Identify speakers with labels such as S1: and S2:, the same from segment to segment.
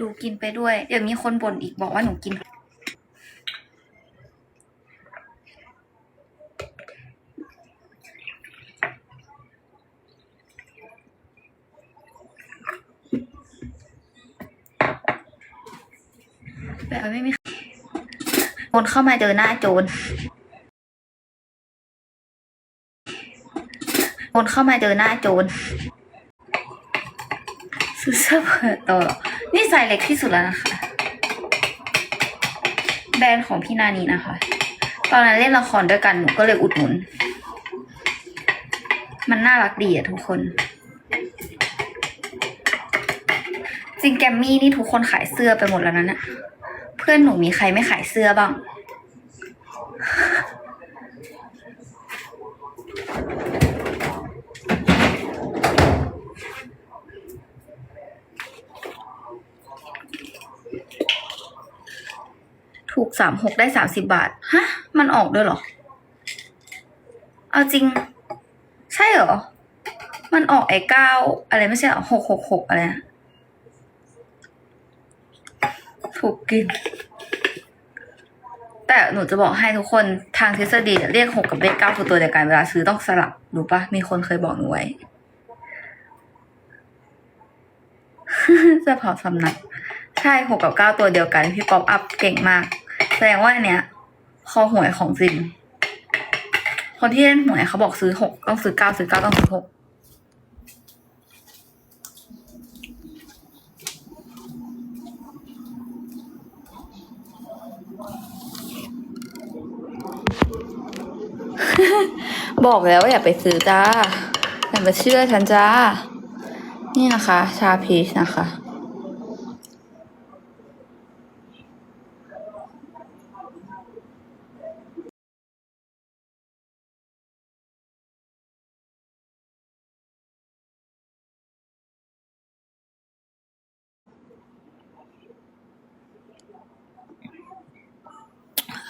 S1: ดูกินไปด้วย เดี๋ยวมีคนบ่นอีกบอกว่าหนูกิน แบบไม่มีโจรเข้ามาเจอหน้าโจรโจรเข้ามาเจอหน้าโจรซื้อเสื้อเปิดตัวเหรอ นี่ใส่เล็กที่สุดแล้วนะคะ แบรนด์ของพี่นานีนะคะ ตอนนั้นเล่นละครด้วยกันหนูก็เลยอุดหนุน มันน่ารักดีอะทุกคน จริงแกมมี่นี่ทุกคนขายเสื้อไปหมดแล้วนะเนี่ะเพื่อนหนูมีใครไม่ขายเสื้อบ้าง ถูกสามหกได้สามสิบบาท ฮะ มันออกด้วยเหรอ เอาจริง ใช่เหรอ มันออกไอ้เก้าอะไรไม่ใช่หรอหกหกหกอะไร ถูกกิน แต่หนูจะบอกให้ทุกคนทางทฤษฎีเรียกหกกับเลขเก้าคือตัวเดียวกันเวลาซื้อต้องสลับรู้ปะมีคนเคยบอกหนูไว้จะเผาสำนัก ใช่หกกับเก้าตัวเดียวกัน พี่ป๊อปอัพเก่งมาก แสดงว่าอันเนี้ยคอหวยของจริง คนที่เล่นหวยเขาบอกซื้อหกต้องซื้อเก้าซื้อเก้าต้องซื้อหกบอกแล้วว่าอย่าไปซื้อจ้าอย่ามาเชื่อฉันจ้า นี่นะคะ ชาพีชนะคะ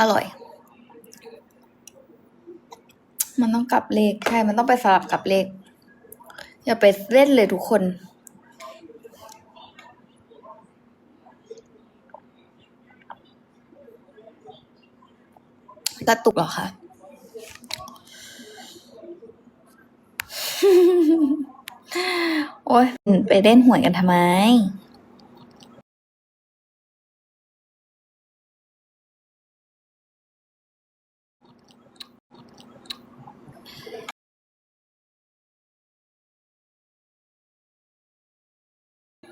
S1: อร่อย มันต้องกลับเลขใช่ มันต้องไปสลับกับเลข อย่าไปเล่นเลยทุกคนกระตุกเหรอคะ โอ๊ยไปเล่นหวยกันทำไม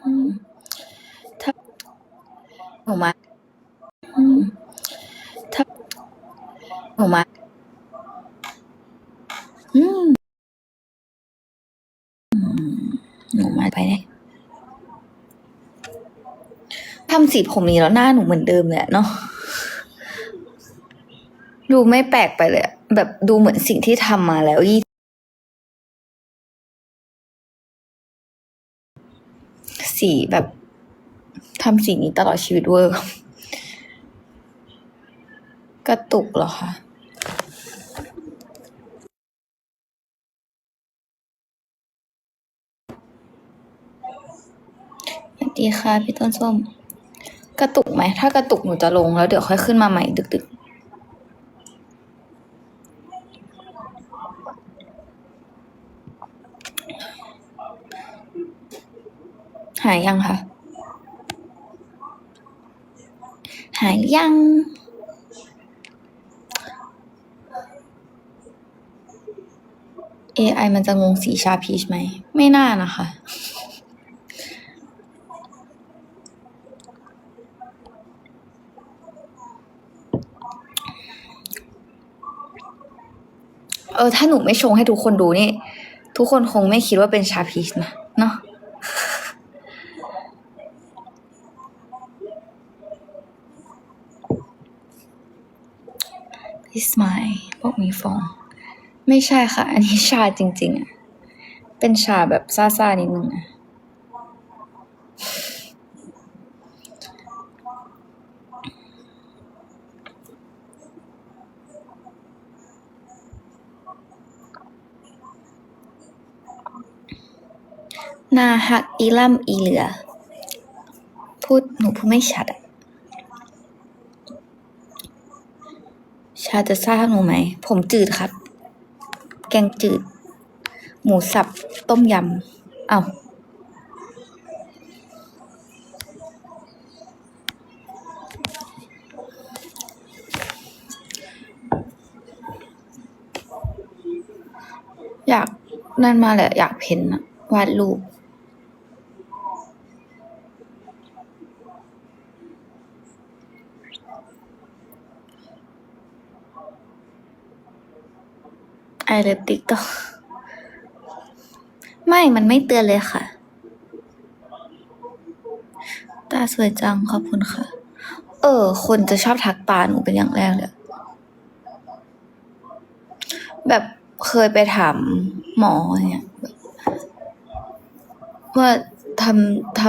S1: อืมถ้าหนูมาอืมถ้า หนูมาอืมอืมหนูมาไปเนี่ยทำสีผมนี้แล้วหน้าหนูเหมือนเดิมเลยอะเนาะดูไม่แปลกไปเลย แบบดูเหมือนสิ่งที่ทำมาแล้วยี่สีแบบทำสีนี้ตลอดชีวิตเวอร์กระตุกเหรอคะ สวัส ดีค่ะพี่ต้นส้ม กระตุกไหม ถ้ากระตุกหนูจะลงแล้วเดี๋ยวค่อยขึ้นมาใหม่ดึกๆหายยังคะ หายยัง AI มันจะงงสีชาพีชไหม ไม่น่านะคะ เออ ถ้าหนูไม่ชงให้ทุกคนดูนี่ ทุกคนคงไม่คิดว่าเป็นชาพีชนะเนาะ This my บอกมีฟอง ไม่ใช่ค่ะ อันนี้ชาจริงๆอะ เป็นชาแบบซ่าๆนิดนึงอะ นาหักอีล่ำอีเหลือ พูดหนูพูดไม่ชัดอะชาจะทราบหนูไหม ผมจืดครับ แกงจืด หมูสับ ต้มยำ เอา้าอยากนั่นมาแหละ อยากเพ้นอะวาดรูป ไอเลิฟติ๊กต็อกไม่มันไม่เตือนเลยค่ะ ตาสวยจังขอบคุณค่ะ เออ คนจะชอบทักตาหนูเป็นอย่างแรกเลยแบบเคยไปถามหมอเนี่ยว่าทำท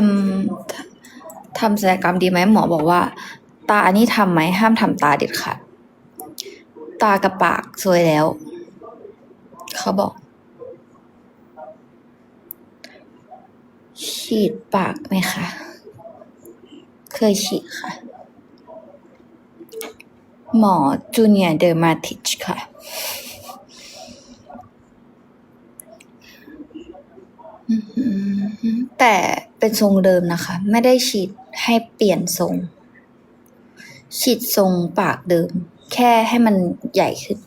S1: ำทำศัลยกรรมดีไหมหมอบอกว่า ตาอันนี้ทำไหมห้ามทำตาเด็ดขาดตากับปากสวยแล้ว เขาบอก ฉีดปากไหมคะ เคยฉีดค่ะ หมอจูเนียเดอร์มาติชค่ะ แต่เป็นทรงเดิมนะคะ ไม่ได้ฉีดให้เปลี่ยนทรง ฉีดทรงปากเดิม แค่ให้มันใหญ่ขึ้น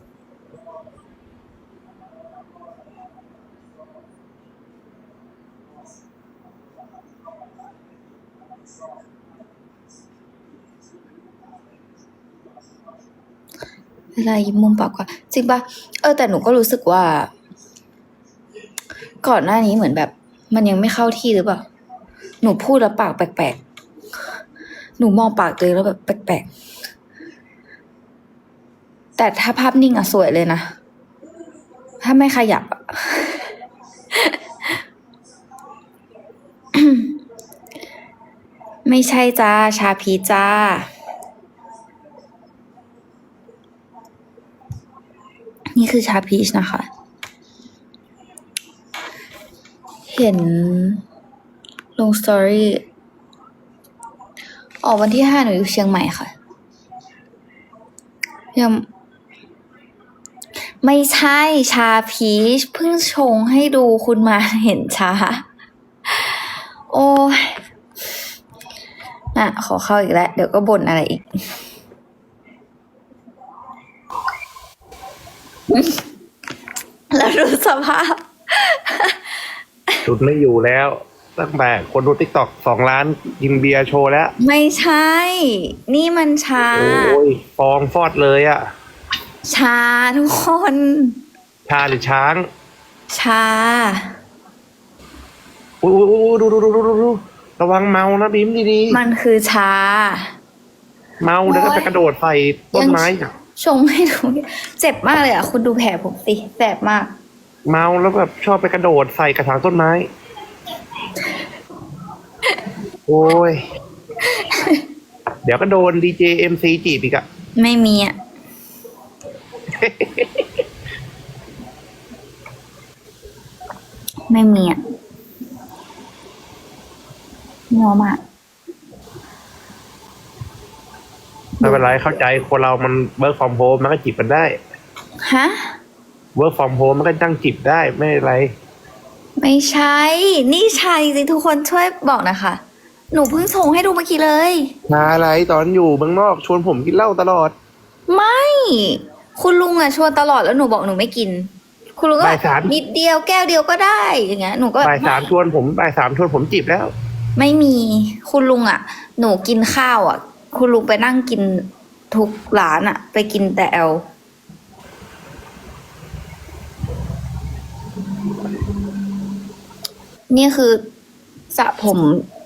S1: เวลายิ้มมุมปากก็จริงปะเออแต่หนูก็รู้สึกว่า ก่อนหน้านี้เหมือนแบบ มันยังไม่เข้าที่หรือเปล่า หนูพูดแล้วปากแปลกๆ หนูมองปากตัวเองแล้วแบบแปลกๆ แต่ถ้าภาพนิ่งอะสวยเลยนะ ถ้าไม่ขยับอะไม่ใช่จ้า ชาพีจ้า นี่คือชาพีชนะคะ เห็นลงสตอรี่ออกวันที่ห้าหนูอยู่เชียงใหม่ค่ะ ยังไม่ใช่ชาพีชเพิ่งชงให้ดูคุณมาเห็นชา โอ้ยน่ะ ขอเข้าอีกแล้ว เดี๋ยวก็บ่นอะไรอีก แล้วดูสภาพ
S2: จุดไม่อยู่แล้ว ตั้งแต่คนดูทิกตอกสองล้านยิงเบียร์โชว์แล้ว
S1: ไม่ใช่ นี่มันชา
S2: โอ้ยฟองฟอดเลยอะ
S1: ชาทุกคน
S2: ชาหรือช้าง
S1: ชา
S2: อุ้ยอุ้ยอุ้ยดูดูดูดูดูดูระวังเมานะบีมดี
S1: มันคือชา
S2: ๆเมาแล้วก็ไปกระโดดใส่ต้นไม้
S1: ชงให้ดูเจ็บมากเลยอะ คุณดูแผลผมสิแสบมาก
S2: เมาแล้วแบบชอบไปกระโดดใส่กระถางต้นไม้ โอ้ย เดี๋ยวก็โดนดีเจเอ็มซีจีบอีกอะ
S1: ไม่มีอะ ไม่มีอะมัวมาก
S2: ไม่ เป็นไรเข้าใจคนเรามันเวิร์กฟอร์มโฮมมันก็จีบกันได้
S1: ฮะ
S2: เวิร์กฟอร์มโฮมมันก็ตั้งจีบได้ไม่เป็นไร
S1: ไม่ใช่ นี่ชาจริงๆทุกคนช่วยบอกนะคะ หนูเพิ่งส่งให้ดูเมื่อกี้เลย
S2: มาอะไรตอนอยู่เมืองนอกชวนผมกินเหล้าตลอด
S1: ไม่ คุณลุงอะชวนตลอดแล้วหนูบอกหนูไม่กิน คุณลุงก็
S2: บ่ายสาม
S1: นิดเดียวแก้วเดียวก็ได้อย่างเงี้ยหนูก็
S2: บ่ายสามชวนผมบ่ายสามชวนผมจีบแล้ว
S1: ไม่มีคุณลุงอะ หนูกินข้าวอะ คุณลุงไปนั่งกินทุกร้านอะไปกินแต่แอลนี่คือสระผม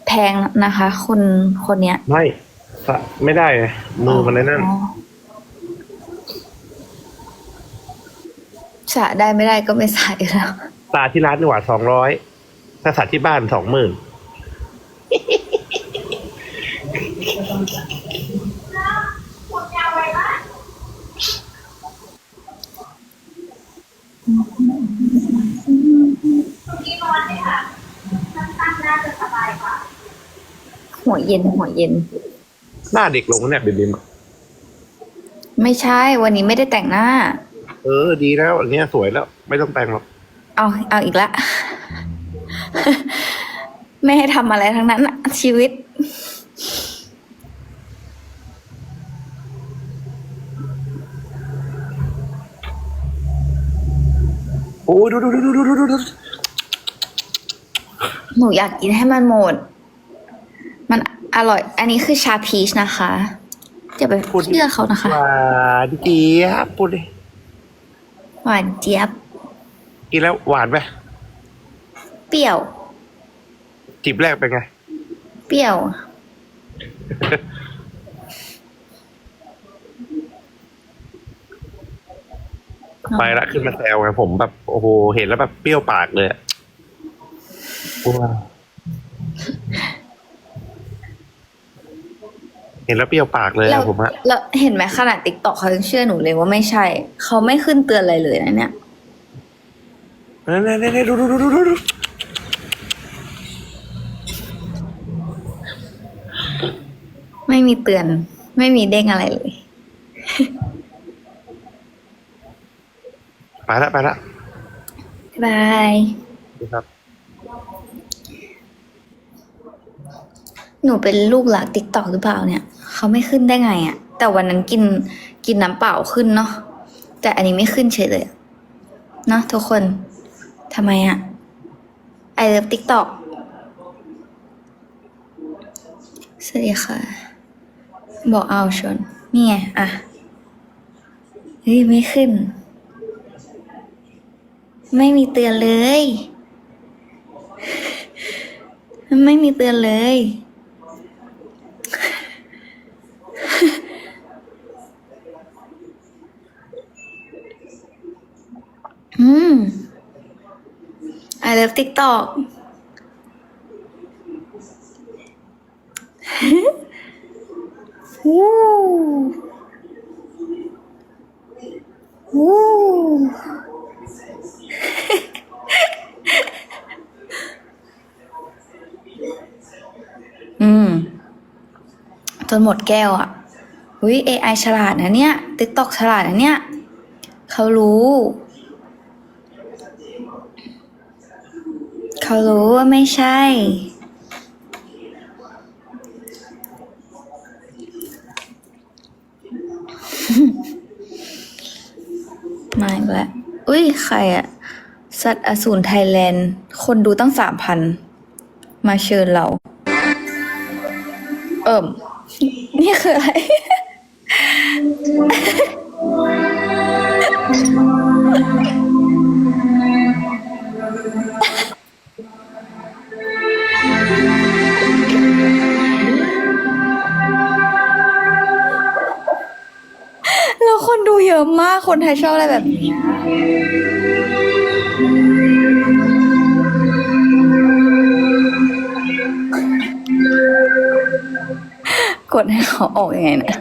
S1: แพงนะคะ คนคนเนี้ย
S2: ไม่สะไม่ได้ไงมือมันเลยนั่น
S1: อ๋อสระได้ไม่ได้ก็ไม่ใส่แล้ว
S2: ตาที่ร้านนี่หว่าสองร้อยถ้าสัตว์ที่บ้านสองหมื่น
S1: คหัวเย็นหัวเย็น
S2: หน้าเด็กลงเนี่ยบิมบิม
S1: ไม่ใช่วันนี้ไม่ได้แต่งหน้า
S2: เออ ดีแล้วอันเนี้ยสวยแล้ว ไม่ต้องแต่งหรอก
S1: เอาเอาอีกละ ไม่ให้ทำอะไรทั้งนั้นอะชีวิต
S2: โอ้ยดูดูดูดูดูดูดู
S1: หนูอยากกินให้มันหมด มันอร่อย อันนี้คือชาพีชนะคะอย่าไปเชื่อเขานะคะ
S2: หวานเจี๊ยบพูดดิ
S1: หวานเจี๊ยบ
S2: กินแล้วหวานไหม
S1: เปรี้ยว
S2: จิบแรกเป็นไง
S1: เปรี้ยว
S2: ไปละขึ้นมาแซวไงผมแบบ โอ้โห เห็นแล้วแบบเปรี้ยวปากเลยอะ ว้าวเห็นแล้วเปรี้ยวปากเลย
S1: เรา
S2: อะผมอะ
S1: เราเห็นไหมขนาดติ๊กต็อกเขายังเชื่อหนูเลยว่าไม่ใช่ เขาไม่ขึ้นเตือนอะไรเลยนะเนี่ย
S2: เนี่ยเนี่ยเนี่ยดูดูดูดูดูดู
S1: ไม่มีเตือน ไม่มีเด้งอะไรเลย
S2: ไปละไปละ
S1: บาย
S2: ดูครับ
S1: หนูเป็นลูกหลานติ๊กตอกหรือเปล่าเนี่ยเขาไม่ขึ้นได้ไงอะ่ะ แต่วันนั้นกินกินน้ำเปล่าขึ้นเนาะแต่อันนี้ไม่ขึ้นเฉยเลยเนาะทุกคนทำไมอะ่ะไอเลิฟติ๊กตอกสวัสดีค่ะ บอกเอาชนนี่ไงอะเฮ้ยไม่ขึ้น ไม่มีเตือนเลย ไม่มีเตือนเลย อืม I love TikTok วู้วู้อืม จ นหมดแก้วอะ่ะหุย AI ฉลาดนะเนี่ย TikTok ฉลาดนะเนี่ย เขารู้ เขารู้ว่าไม่ใช่ มาอีกแล้ว อุ้ย ใครอะสัตว์อสูรไทยแลนด์ คนดูตั้งสามพัน มาเชิญเรา เอิ่ม นี่คืออะไร แล้วคนดูเยอะมาก คนไทยชอบอะไรแบบนี้ กดให้เขาออกยังไงเนะ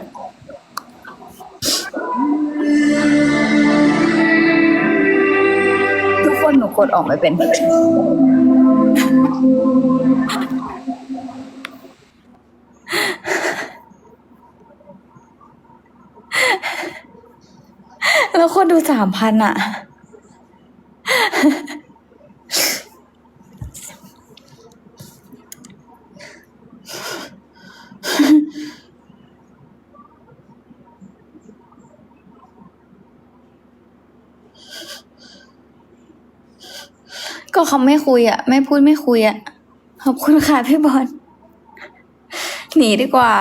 S1: ทุกคนหนูกดออกไม่เป็น แล้วคนดูสามพันอะ เขาไม่คุยอะ ไม่พูดไม่คุยอะ ขอบคุณค่ะพี่บอลหนีดีกว่า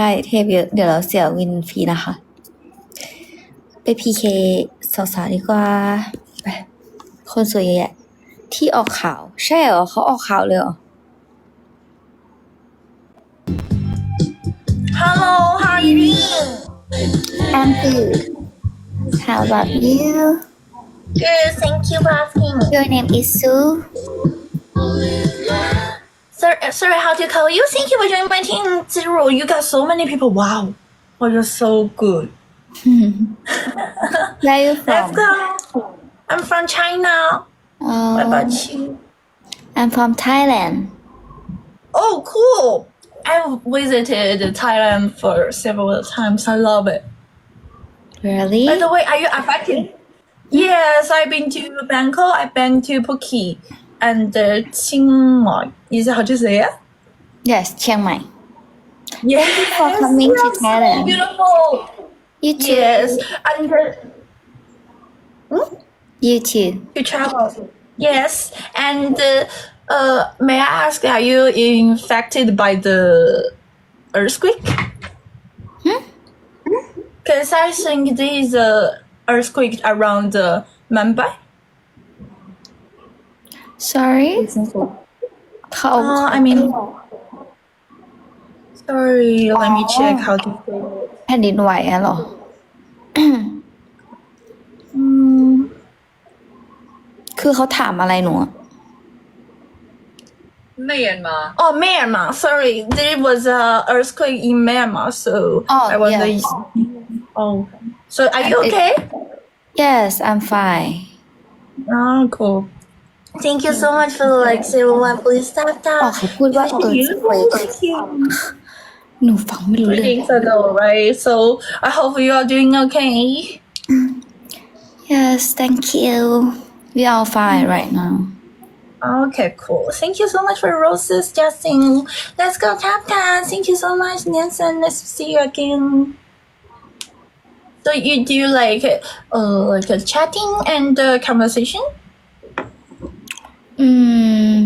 S1: ช่เทปเยอะ เดี๋ยวเราเสียวินฟรีนะคะ ไปพีเคสาวๆดีกว่าไปคนสวยแยะที่ออกข่าว ใช่เหรอเขาออกข่าวเลยเหรอ
S3: Hello, how are you doing?
S1: I'm good How about you
S3: Good, thank you for asking.
S1: Your name is Sue
S3: Sorry, uh, sorry, how do you call you? Thank you for joining my team. Zero, you got so many people. Wow. Oh, you're so good.
S1: Where are you
S3: Let's
S1: from
S3: go. I'm from China. Oh. What
S1: Oh
S3: about you?
S1: I'm from Thailand
S3: Oh, cool. I've visited Thailand for several times. I love it.
S1: Really
S3: By the way, are you affected? Yes, I've been to Bangkok. I've been to Phuket and Chiang Mai. Is that how to say it?
S1: Yes, Chiang Mai. Yes. Thank
S3: you
S1: for coming to
S3: Thailand. So beautiful.
S1: You too.
S3: Yes, and hmm?
S1: you too.
S3: To travel. Yes, and uh, uh, may I ask, are you infected by the earthquake? Hmm? Because hmm? I think there is a earthquake around uh, Mumbai.
S1: Sorry เขา
S3: Uh, I mean, sorry. Let me check how to say it.
S1: แผ่นดินไหวอะเหรอ
S3: Mm,
S1: คือเขาถามอะไรหนูอะ
S4: Myanmar.
S3: oh, Myanmar. Sorry, there was a earthquake in Myanmar, so
S1: Oh,
S3: I was.
S1: yes.
S3: Oh, so are you okay?
S1: Yes I'm fine
S3: Oh, cool. Thank you so much for like zero one. Please stop
S1: อ๋อ
S3: that.
S1: เขาพูดว่า
S3: Thank
S1: เอิร์
S3: you.
S1: ธเวก
S3: Thank you.
S1: หนูฟังไม่รู้
S3: Three
S1: เรื่อง
S3: days ago, right? So I hope you are doing okay.
S1: Yes thank you we all fine right now
S3: Okay, cool. Thank you so much for roses, Justin. Let's go tap dance. Thank you so much, Nancy. Nice to see you again. So you do like uh like a chatting and uh, conversation?
S1: อืม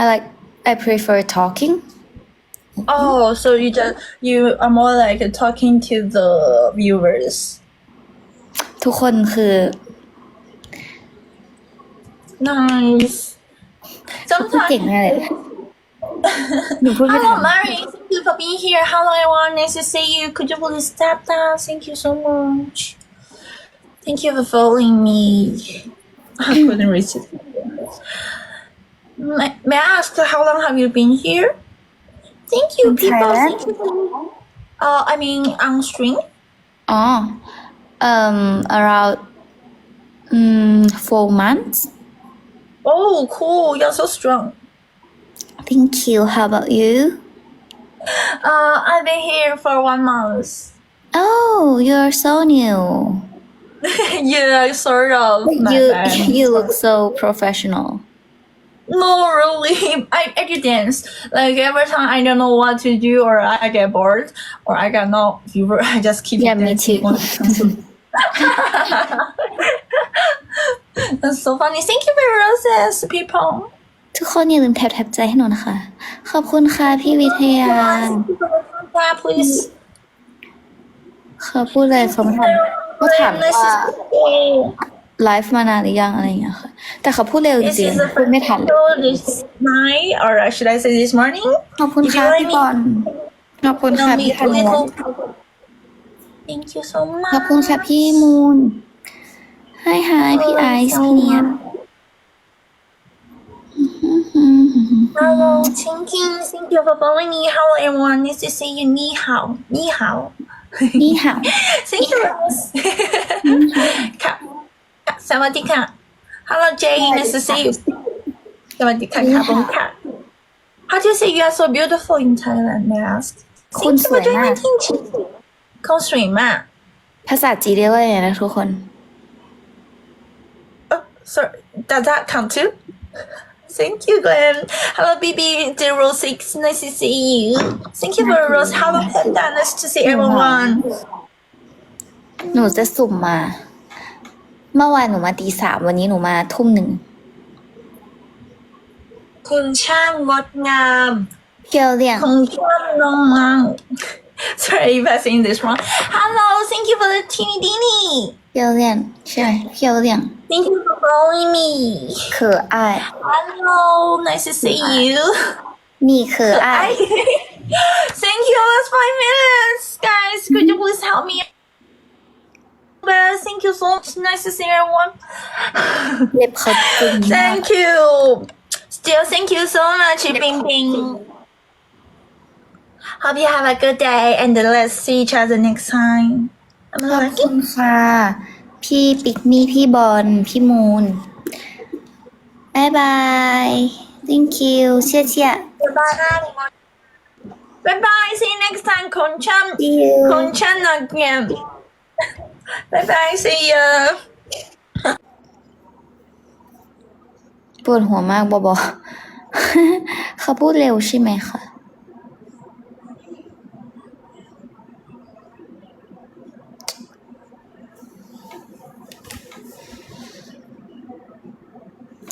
S1: I like I prefer talking
S3: Oh, so you just you are more like talking to the viewers.
S1: ทุกคนคือ
S3: Nice.
S1: พูดเก่ง
S3: Sometimes.
S1: มากเลยหนูพูดไม่ทั
S3: Hello,
S1: น
S3: Mary. Thank you for being here. Hello, everyone. Nice to see you. Could you please step down? Thank you so much. Thank you for following me. I couldn't reach it. May, may I ask how long have you been here? Thank you,
S1: In
S3: people.
S1: Thailand?
S3: Thank you. Uh, I mean, on stream.
S1: อ๋อ um around um four months
S3: Oh, cool. You're so strong.
S1: thank you how about you
S3: Uh, I've been here for one month.
S1: oh you're so new
S3: yeah, sort of. my
S1: you
S3: bad.
S1: you look so professional
S3: No, really. I, I do dance. Like every time I don't know what to do or I get bored or I got no viewer, I just keep
S1: Yeah, me
S3: dancing.
S1: too.
S3: That's so funny. Thank you for your roses, people.
S1: ทุกคนอย่าลืมแท็บแท็บใจให้หนูนะคะ ขอบคุณค่ะพี่วิทยา
S3: Yeah, please.
S1: เขาพูดเลยเขาไม่ถาม เขาถาม
S3: Nice
S1: ว่า
S3: to see you.
S1: ไลฟ์มานานหรือยังอะไรอย่างเงี้ยค่ะ แต่เขาพูดเร็วจ
S3: This
S1: ริง
S3: is the
S1: ๆพูดไม่ทัน
S3: show this night, or should I say this morning?
S1: ขอบคุณค่ะพี่บอลขอบคุณค่ะ
S3: No, me
S1: พี่ธันวา
S3: little. Thank you so
S1: ขอบคุณ
S3: much.
S1: ค่ะพี่มูนไฮไฮพี่ไอซ์พี่เนียบ
S3: Hello, Chinking. Thank you for following me. Hello, everyone. Nice to see you. 你好，你好。
S1: นี่ค่ะ
S3: Thank you, Rose. ค่ะค่ะสวัสดีค่ะ Hello, Jay. Nice to see you. สวัสดีค่ะค่ะผมค่ะ How do you say you are so beautiful in Thailand? May I ask?
S1: คุณ
S3: Thank
S1: ส
S3: you
S1: ว
S3: for
S1: ย
S3: joining
S1: มาก
S3: my team, Chinking. เขาสวยมาก
S1: ภาษาจีนเรียกว่าไงนะทุกคน
S3: Oh, sorry. Does that count too? Thank you, Glenn. Hello, BB06. Nice to see you. Thank you for Rose. Hello, Panda. Nice to see everyone.
S1: หนูจะสุ่มมา เมื่อวานหนูมาตีสามวันนี้หนูมาทุ่มหนึ่ง
S3: คุณช่างงดงาม
S1: เพียวเลี่ยง
S3: คุณช่างน้องมัง Sorry if I saying this wrong. Hello, thank you for the teeny dini.
S1: เพียวเลี่ยงใช่ไหมเพียวเลี่ยง
S3: Thank you for following me.
S1: เขออาย
S3: Hello, nice to see you.
S1: นี่เขออาย
S3: I Thank you, last five minutes, guys. Could you please help me? But thank you so much. Nice to see everyone.
S1: เล็บเขาตึงมาก
S3: Thank you. Still, thank you so much, Bing Bing. Hope you have a good day, and let's see each other next time. I'm
S1: ขอบ
S3: like,
S1: คุณค่ะ พี่ปิกมี่พี่บอลพี่มูนบายบาย thank you เชี่ยเชี่ย
S3: bye bye. Bye bye. See you next time, Konchan.
S1: see you
S3: Konchan again. Bye bye. See ya.
S1: ปวดหัวมากบอบอ เขาพูดเร็วใช่ไหมคะ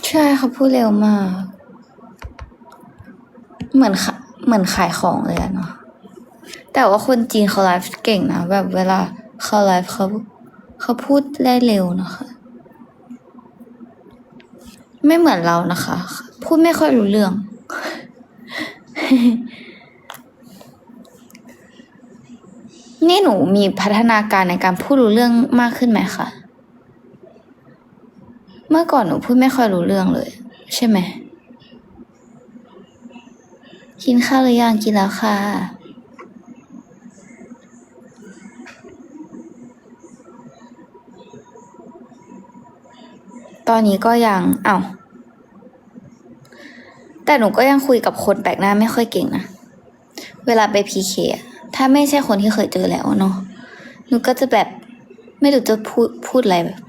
S1: ใช่เขาพูดเร็วมาก เหมือนเหมือนขายของเลยอะเนาะแต่ว่าคนจีนเขาไลฟ์เก่งนะ แบบเวลาเขาไลฟ์เขาเขาพูดได้เร็วนะคะ ไม่เหมือนเรานะคะ พูดไม่ค่อยรู้เรื่อง นี่หนูมีพัฒนาการในการพูดรู้เรื่องมากขึ้นไหมคะ เมื่อก่อนหนูพูดไม่ค่อยรู้เรื่องเลย ใช่ไหม กินข้าวหรือยังกินแล้วค่ะ ตอนนี้ก็ยังเอ้าแต่หนูก็ยังคุยกับคนแปลกหน้าไม่ค่อยเก่งนะ เวลาไปพีเคถ้าไม่ใช่คนที่เคยเจอแล้วเนาะ หนูก็จะแบบไม่รู้จะพูดพูดอะไรแบบ